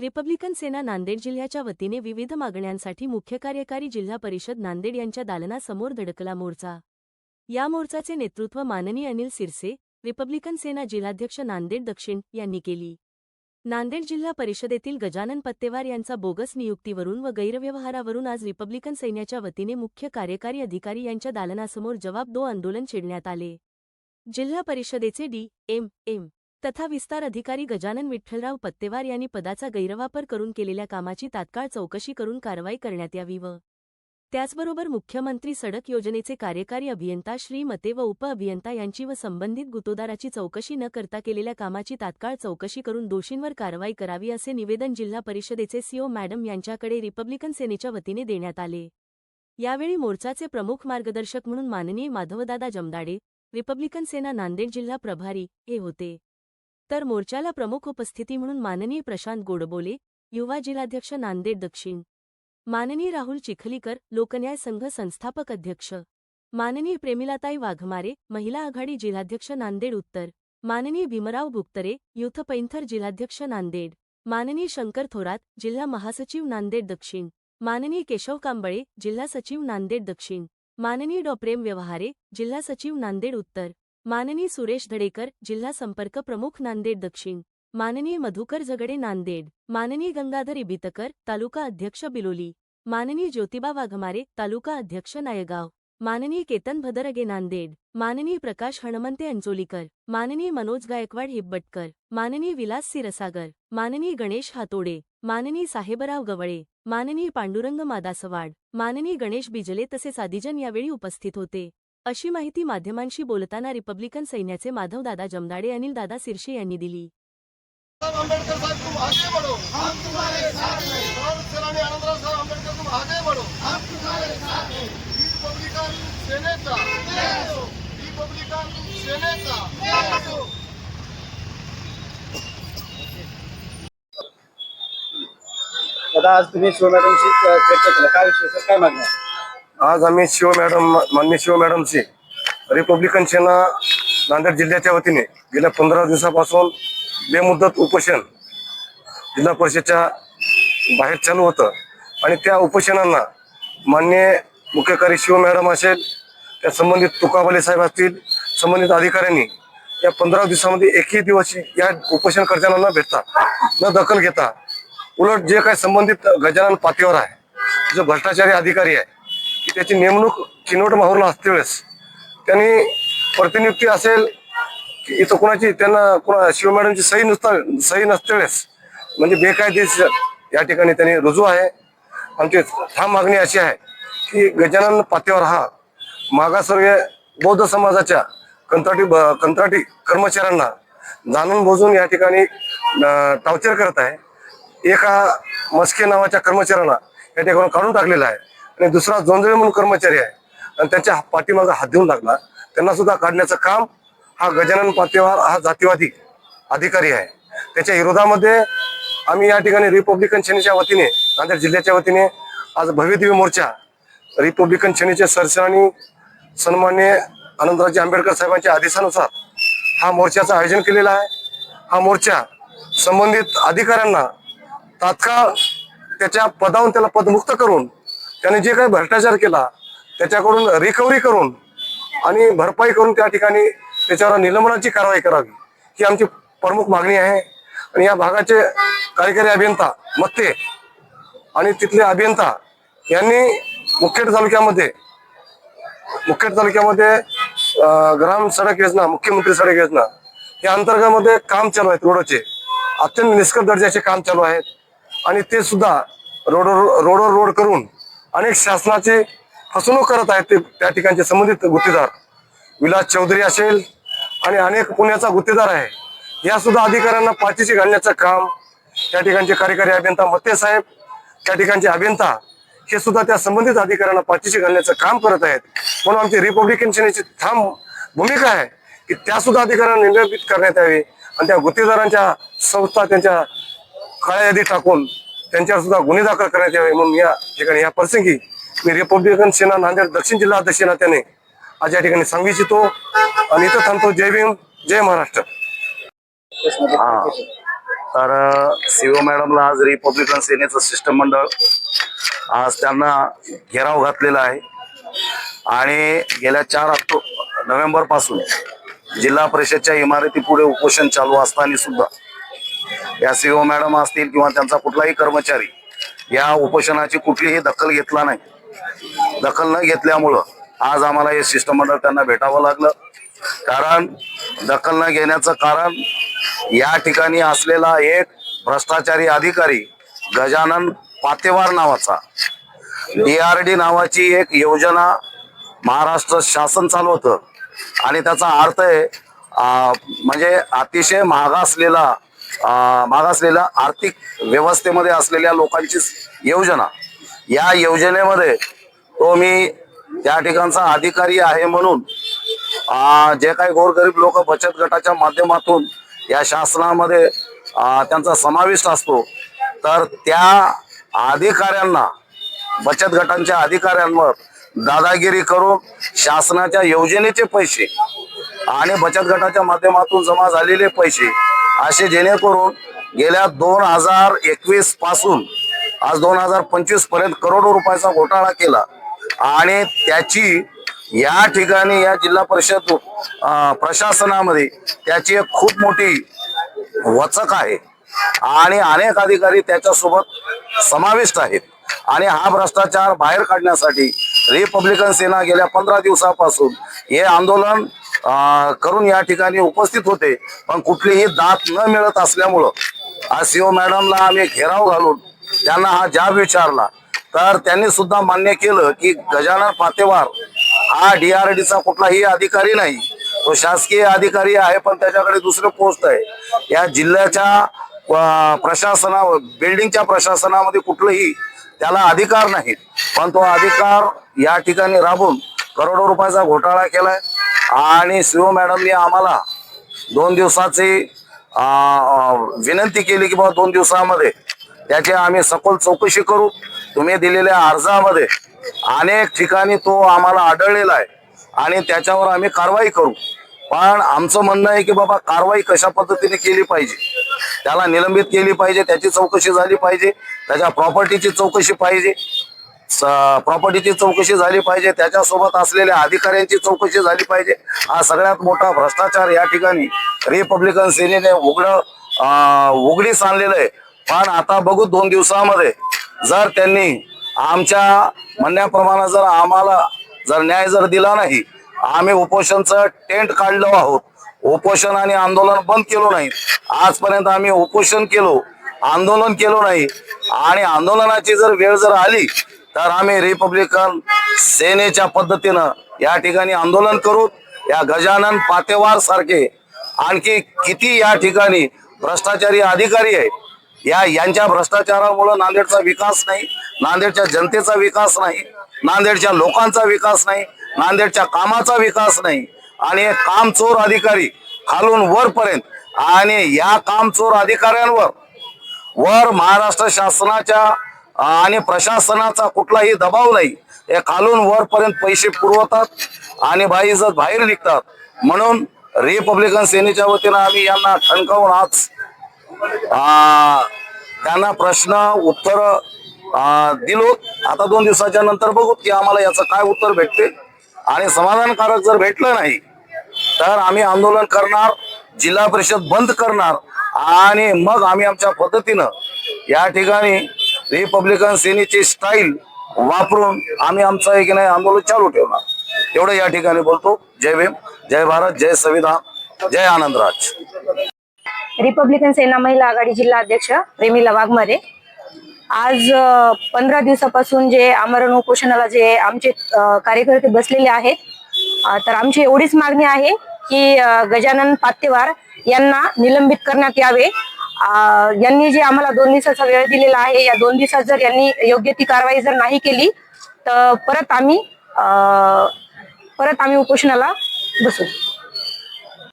Republican Sena Nanded जिल्ह्याच्या वतीने विविध मागण्यांसाठी मुख्य कार्यकारी जिल्हा परिषद नांदेड यांच्या दालनासमोर धडकला मोर्चा. या मोर्चाचे नेतृत्व माननीय अनिल सिरसे रिपब्लिकन सेना जिल्हाध्यक्ष नांदेड दक्षिण यांनी केली. नांदेड जिल्हा परिषदेतील गजानन पत्तेवार यांचा बोगस नियुक्तीवरून व गैरव्यवहारावरून आज रिपब्लिकन सैन्याच्या वतीने मुख्य कार्यकारी अधिकारी यांच्या दालनासमोर जवाब दो आंदोलन छेडण्यात आले. जिल्हा परिषदेचे डी एम एम. तथा विस्तार अधिकारी गजानन विठ्ठलराव पत्तेवार यांनी पदाचा गैरवापर करून केलेल्या कामाची तात्काळ चौकशी करून कारवाई करण्यात यावी व त्याचबरोबर मुख्यमंत्री सडक योजनेचे कार्यकारी अभियंता श्री मते व उपअभियंता यांची व संबंधित गुतोदाराची चौकशी न करता केलेल्या कामाची तात्काळ चौकशी करून दोषींवर कारवाई करावी असे निवेदन जिल्हा परिषदेचे सीओ मॅडम यांच्याकडे रिपब्लिकन सेनेच्या वतीने देण्यात आले. यावेळी मोर्चाचे प्रमुख मार्गदर्शक म्हणून माननीय माधवदादा जमदाडे रिपब्लिकन सेना नांदेड जिल्हा प्रभारी हे होते. तर मोर्चाला प्रमुख उपस्थिती म्हणून माननीय प्रशांत गोडबोले युवा जिल्हाध्यक्ष नांदेड दक्षिण. माननीय राहुल चिखलीकर लोकन्याय संघ संस्थापक अध्यक्ष. माननीय प्रेमिलाताई वाघमारे महिला आघाडी जिल्हाध्यक्ष नांदेड उत्तर. माननीय भीमराव भुक्तरे युथ पैंथर जिल्हाध्यक्ष नांदेड. माननीय शंकर थोरात जिल्हा महासचिव नांदेड दक्षिण. माननीय केशव कांबळे जिल्हा सचिव नांदेड दक्षिण. माननीय डॉ प्रेम व्यवहारे जिल्हा सचिव नांदेड उत्तर. माननीय सुरेश धडेकर जिल्हा संपर्क प्रमुख नांदेड दक्षिण. माननीय मधुकर झगडे नांदेड. माननीय गंगाधर इबितकर तालुका अध्यक्ष बिलोली. माननीय ज्योतिबा वाघमारे तालुका अध्यक्ष नायगाव. माननीय केतन भदरगे नांदेड. माननीय प्रकाश हणमंते अंचोलीकर. माननीय मनोज गायकवाड हिब्बटकर. माननीय विलास सिरसागर. माननीय गणेश हातोडे. माननीय साहेबराव गवळे. माननीय पांडुरंग मादासवाड. माननीय गणेश बिजले तसेच आदिजन यावेळी उपस्थित होते. अशी माहिती माध्यमांशी बोलताना रिपब्लिकन सैन्याचे माधवदादा जमदाडे अनिल दादा सिरशे यांनी दिली. साहब अम्बेडकर साहब तुम आगे बढ़ो हम तुम्हारे साथ हैं. भारत सेनानी आनंदराव साहब अम्बेडकर तुम आगे बढ़ो हम तुम्हारे साथ हैं. रिपब्लिकन सेनेचा. रिपब्लिकन सेनेचा. दादा आज तुम्ही शिव मॅडमशी चर्चा केला. काय विषय? सर काय मागण्या? आज आम्ही शिव मॅडम मान्य शिव मॅडमची रिपब्लिकन सेना नांदेड जिल्ह्याच्या वतीने गेल्या पंधरा दिवसापासून बेमुदत उपोषण जिल्हा परिषदच्या बाहेर चालू होतं. आणि त्या उपोषणांना मान्य मुख्यकारी शिव मॅडम असेल त्या संबंधित तुकाबाले साहेब असतील संबंधित अधिकाऱ्यांनी या पंधरा दिवसामध्ये एकही दिवस या उपोषणकर्त्यांना न भेटता न दखल घेता उलट जे काही संबंधित गजानन पातळीवर आहे जो भ्रष्टाचारी अधिकारी आहे की त्याची नेमणूक किनवट माहूरला असते वेळेस. त्यांनी प्रतिनियुक्ती असेल की इथं कोणाची त्यांना कोणा शिव मॅडमची सही नुसता सही नसते वेळेस. म्हणजे बेकायदेशीर या ठिकाणी त्यांनी रुजू आहे. आमची ठाम मागणी अशी आहे की गजानन पातेवर हा मागासवर्गीय बौद्ध समाजाच्या कंत्राटी ब- कंत्राटी कर्मचाऱ्यांना जाणून बोजून या ठिकाणी अं, करत आहे. एका मस्के नावाच्या कर्मचाऱ्यांना या ठिकाणी काढून टाकलेला आहे. आणि दुसरा जोंजळे म्हणून कर्मचारी आहे. आणि त्याच्या पाठीमागे हात देऊन लागला. त्यांना सुद्धा काढण्याचं काम हा गजानन पातेवार हा जातीवादी अधिकारी आहे. त्याच्या विरोधामध्ये आम्ही या ठिकाणी रिपब्लिकन सेनेच्या वतीने नांदेड जिल्ह्याच्या वतीने आज भव्यदिव्य मोर्चा रिपब्लिकन सेनेचे सरसेनानी सन्मान्य आनंदराजे आंबेडकर साहेबांच्या आदेशानुसार हा मोर्चाचं आयोजन केलेला आहे. हा मोर्चा संबंधित अधिकाऱ्यांना तात्काळ त्याच्या पदावरून त्याला पदमुक्त करून त्याने जे काही भ्रष्टाचार केला त्याच्याकडून रिकव्हरी करून आणि भरपाई करून त्या ठिकाणी त्याच्यावर निलंबनाची कारवाई करावी ही आमची प्रमुख मागणी आहे. आणि या भागाचे कार्यकारी अभियंता मत्ते आणि तिथले अभियंता यांनी मुखेड तालुक्यामध्ये मुखेड तालुक्यामध्ये ग्राम सडक योजना मुख्यमंत्री सडक योजना या अंतर्गतमध्ये काम चालू आहेत रोडचे. अत्यंत निष्कट दर्जाचे काम चालू आहेत. आणि ते सुद्धा रोडवर रोडवर रोड करून अनेक शासनाचे फसवणूक करत आहेत ते त्या ठिकाणचे संबंधित गुत्तेदार. विलास चौधरी असेल आणि अनेक पुण्याचा गुत्तेदार आहे. या सुद्धा अधिकाऱ्यांना पाठीशी घालण्याचं काम त्या ठिकाणचे कार्यकारी अभियंता मत्ते साहेब त्या ठिकाणचे अभियंता हे सुद्धा त्या संबंधित अधिकाऱ्यांना पाठीशी घालण्याचं काम करत आहेत. म्हणून आमची रिपब्लिकन सेनेची ठाम भूमिका आहे की त्या सुद्धा अधिकाऱ्यांना निलंबित करण्यात यावे आणि त्या गुत्तेदारांच्या संस्था त्यांच्या काळ्या यादी टाकून त्यांच्यावर सुद्धा गुन्हे दाखल करण्यात यावे म्हणून या ठिकाणी या प्रसंगी मी रिपब्लिकन सेना नांदेड दक्षिण जिल्हा अध्यक्ष नात्याने आज या ठिकाणी सांगू इच्छितो. आणि इथं थांबतो. जय भीम जय महाराष्ट्र. हा. तर सीओ मॅडमला आज रिपब्लिकन सेनेचं शिष्टमंडळ आज त्यांना घेराव घातलेला आहे. आणि गेल्या चार ऑक्टो नोव्हेंबरपासून जिल्हा परिषदच्या इमारती पुढे उपोषण चालू असताना सुद्धा या सीओ मॅडम असतील किंवा त्यांचा कुठलाही कर्मचारी या उपोषणाची कुठलीही दखल घेतला नाही. दखल न घेतल्यामुळं आज आम्हाला हे शिष्टमंडळ त्यांना भेटावं लागलं. कारण दखल न घेण्याचं कारण या ठिकाणी असलेला एक भ्रष्टाचारी अधिकारी गजानन पातेवार नावाचा डीआरडी नावाची एक योजना महाराष्ट्र शासन चालवतं. आणि त्याचा अर्थ आहे म्हणजे अतिशय मागासलेला अं, आर्थिक व्यवस्थेमध्ये असलेल्या लोकांची योजना. या योजनेमध्ये तो मी त्या ठिकाणचा अधिकारी आहे म्हणून जे काही गोरगरीब लोक बचत गटाच्या माध्यमातून या शासनामध्ये त्यांचा समाविष्ट असतो तर त्या अधिकाऱ्यांना बचत गटांच्या अधिकाऱ्यांवर दादागिरी करून शासनाच्या योजनेचे पैसे आणि बचत गटाच्या माध्यमातून जमा झालेले पैसे असे जेणेकरून गेल्या दोन हजार एकवीसपासून आज दोन हजार पंचवीसपर्यंत करोडो रुपयाचा घोटाळा केला. आणि त्याची या ठिकाणी या जिल्हा परिषद प्रशासनामध्ये त्याची एक खूप मोठी वचक आहे. आणि अनेक अधिकारी त्याच्यासोबत समाविष्ट आहेत. आणि हा भ्रष्टाचार बाहेर काढण्यासाठी रिपब्लिकन सेना गेल्या पंधरा दिवसापासून हे आंदोलन करून या ठिकाणी उपस्थित होते. पण कुठलीही दात न मिळत असल्यामुळं आज सीओ मॅडमला आम्ही घेराव घालून त्यांना हा जाब विचारला. तर त्यांनी सुद्धा मान्य केलं की गजानन पातेवार हा डीआरडीचा कुठलाही अधिकारी नाही. तो शासकीय अधिकारी आहे पण त्याच्याकडे दुसरं पोस्ट आहे. या जिल्ह्याच्या प्रशासना बिल्डिंगच्या प्रशासनामध्ये कुठलंही त्याला अधिकार नाही. पण तो अधिकार या ठिकाणी राबून करोडो रुपयाचा घोटाळा केलाय. आणि शिव मॅडमनी आम्हाला दोन दिवसाची विनंती केली की बाबा दोन दिवसामध्ये त्याची आम्ही सखोल चौकशी करू. तुम्ही दिलेल्या अर्जामध्ये अनेक ठिकाणी तो आम्हाला आढळलेला आहे आणि त्याच्यावर आम्ही कारवाई करू. पण आमचं म्हणणं आहे की बाबा कारवाई कशा पद्धतीने केली पाहिजे? त्याला निलंबित केली पाहिजे त्याची चौकशी झाली पाहिजे त्याच्या प्रॉपर्टीची चौकशी पाहिजे. प्रॉपर्टीची चौकशी झाली पाहिजे त्याच्यासोबत असलेल्या अधिकाऱ्यांची चौकशी झाली पाहिजे. हा सगळ्यात मोठा भ्रष्टाचार या ठिकाणी रिपब्लिकन सेनेने उघड उघडीस आणलेलं आहे. पण आता बघू दोन दिवसामध्ये जर त्यांनी आमच्या म्हणण्याप्रमाणे जर आम्हाला जर न्याय जर दिला नाही आम्ही उपोषणचं टेंट काढलो आहोत. उपोषण आणि आंदोलन बंद केलो नाही. आजपर्यंत आम्ही उपोषण केलो आंदोलन केलो नाही. आणि आंदोलनाची जर वेळ जर आली तर आम्ही रिपब्लिकन सेनेच्या पद्धतीनं या ठिकाणी आंदोलन करू या गजानन पातेवार सारखे आणखी किती या ठिकाणी भ्रष्टाचारी अधिकारी आहेत या यांच्या भ्रष्टाचारामुळे नांदेडचा विकास नाही नांदेडच्या जनतेचा विकास नाही नांदेडच्या लोकांचा विकास नाही नांदेडच्या कामाचा विकास नाही आणि हे कामचोर अधिकारी खालून वरपर्यंत आणि या कामचोर अधिकाऱ्यांवर वर महाराष्ट्र शासनाच्या आणि प्रशासनाचा कुठलाही दबाव नाही. हे खालून वरपर्यंत पैसे पुरवतात आणि बाईजत बाहेर निघतात. म्हणून रिपब्लिकन सेनेच्या वतीनं आम्ही यांना ठणकावून आज त्यांना प्रश्न उत्तर दिलो आता दोन दिवसाच्या नंतर बघू की आम्हाला याचं काय उत्तर भेटते. आणि समाधानकारक जर भेटलं नाही तर आम्ही आंदोलन करणार जिल्हा परिषद बंद करणार आणि मग आम्ही आमच्या पद्धतीनं या ठिकाणी रिपब्लिकन सेनेची स्टाईल वापरून आम्ही आमचं एक नाही आंदोलन चालू ठेवणार. एवढं या ठिकाणी बोलतो. जय भीम जय भारत जय संविधान जय आनंदराज. रिपब्लिकन सेना महिला आघाडी जिल्हा अध्यक्ष प्रेमिला वाघमारे आज पंधरा दिवसापासून जे आमरण उपोषणाला जे आमचे कार्यकर्ते बसलेले आहेत तर आमची एवढीच मागणी आहे की गजानन पात्तेवार यांना निलंबित करण्यात यावे. यांनी जे आम्हाला दोन दिवसाचा वेळ दिलेला आहे या दोन दिवसात जर यांनी योग्य ती कारवाई जर नाही केली तर परत आम्ही परत आम्ही उपोषणाला बसू.